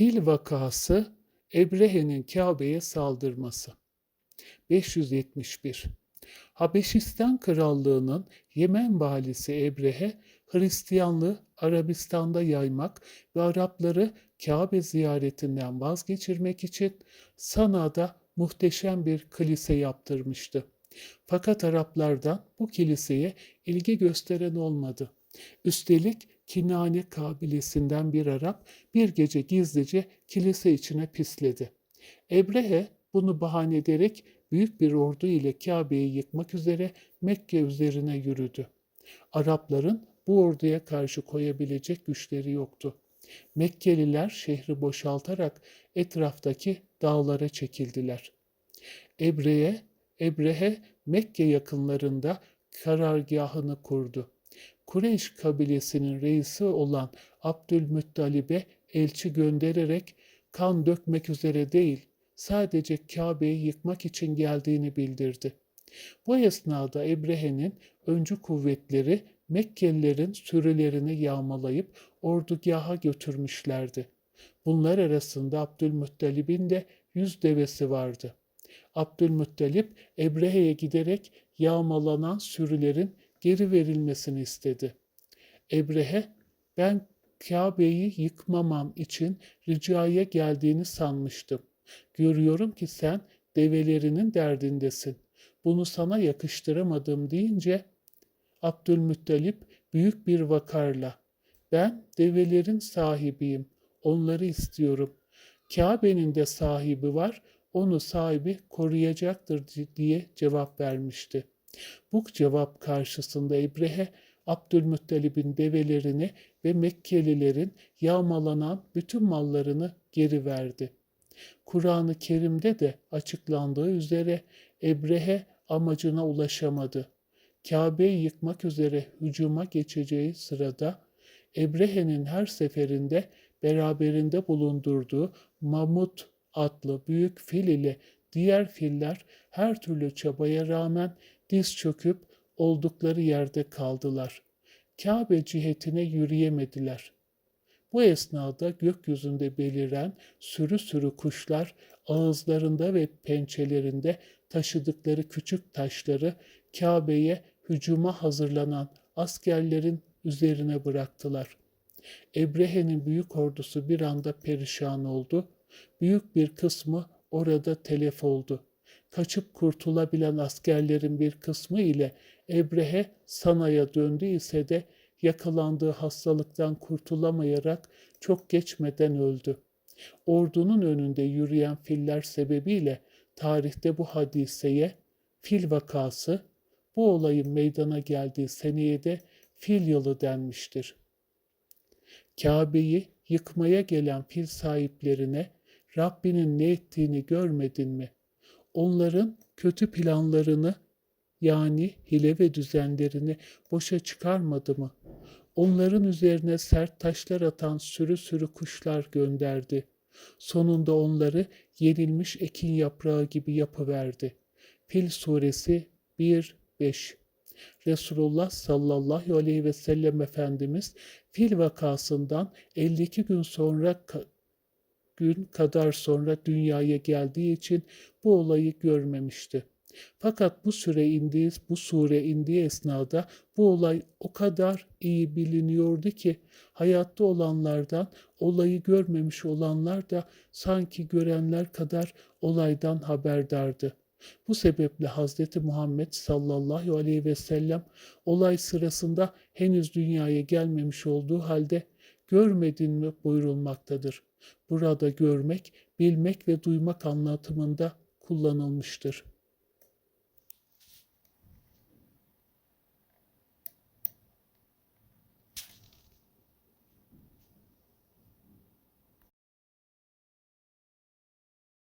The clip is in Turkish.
Fil vakası Ebrehe'nin Kabe'ye saldırması. 571 Habeşistan Krallığı'nın Yemen valisi Ebrehe, Hristiyanlığı Arabistan'da yaymak ve Arapları Kabe ziyaretinden vazgeçirmek için Sana'da muhteşem bir kilise yaptırmıştı. Fakat Araplardan bu kiliseye ilgi gösteren olmadı. Üstelik Kinane kabilesinden bir Arap bir gece gizlice kilise içine pisledi. Ebrehe bunu bahane ederek büyük bir ordu ile Kabe'yi yıkmak üzere Mekke üzerine yürüdü. Arapların bu orduya karşı koyabilecek güçleri yoktu. Mekkeliler şehri boşaltarak etraftaki dağlara çekildiler. Ebrehe, Ebrehe Mekke yakınlarında karargahını kurdu. Kureyş kabilesinin reisi olan Abdülmuttalib'e elçi göndererek kan dökmek üzere değil, sadece Kabe'yi yıkmak için geldiğini bildirdi. Bu esnada Ebrehe'nin öncü kuvvetleri Mekkelilerin sürülerini yağmalayıp ordugaha götürmüşlerdi. Bunlar arasında Abdülmuttalib'in de yüz devesi vardı. Abdülmuttalip Ebrehe'ye giderek yağmalanan sürülerin geri verilmesini istedi. Ebrehe, ben Kabe'yi yıkmamam için ricaya geldiğini sanmıştım. Görüyorum ki sen develerinin derdindesin. Bunu sana yakıştıramadım deyince Abdülmuttalip büyük bir vakarla ben develerin sahibiyim, onları istiyorum. Kabe'nin de sahibi var, onu sahibi koruyacaktır diye cevap vermişti. Bu cevap karşısında Ebrehe, Abdülmuttalib'in develerini ve Mekkelilerin yağmalanan bütün mallarını geri verdi. Kur'an-ı Kerim'de de açıklandığı üzere Ebrehe amacına ulaşamadı. Kabe'yi yıkmak üzere hücuma geçeceği sırada Ebrehe'nin her seferinde beraberinde bulundurduğu Mamut adlı büyük fil ile diğer filler her türlü çabaya rağmen diz çöküp oldukları yerde kaldılar. Kabe cihetine yürüyemediler. Bu esnada gökyüzünde beliren sürü sürü kuşlar ağızlarında ve pençelerinde taşıdıkları küçük taşları Kabe'ye hücuma hazırlanan askerlerin üzerine bıraktılar. Ebrehe'nin büyük ordusu bir anda perişan oldu. Büyük bir kısmı orada telef oldu. Kaçıp kurtulabilen askerlerin bir kısmı ile Ebrehe Sana'ya döndü ise de yakalandığı hastalıktan kurtulamayarak çok geçmeden öldü. Ordunun önünde yürüyen filler sebebiyle tarihte bu hadiseye fil vakası, bu olayın meydana geldiği seneye de fil yılı denmiştir. Kabe'yi yıkmaya gelen fil sahiplerine Rabbinin ne ettiğini görmedin mi? Onların kötü planlarını yani hile ve düzenlerini boşa çıkarmadı mı? Onların üzerine sert taşlar atan sürü sürü kuşlar gönderdi. Sonunda onları yenilmiş ekin yaprağı gibi yapıverdi. Fil suresi 1-5 Resulullah sallallahu aleyhi ve sellem Efendimiz fil vakasından 52 gün sonra gün kadar sonra dünyaya geldiği için bu olayı görmemişti. Fakat bu süre indiği, bu sure indiği esnada bu olay o kadar iyi biliniyordu ki hayatta olanlardan olayı görmemiş olanlar da sanki görenler kadar olaydan haberdardı. Bu sebeple Hazreti Muhammed sallallahu aleyhi ve sellem olay sırasında henüz dünyaya gelmemiş olduğu halde görmedin mi buyurulmaktadır. Burada görmek, bilmek ve duymak anlatımında kullanılmıştır.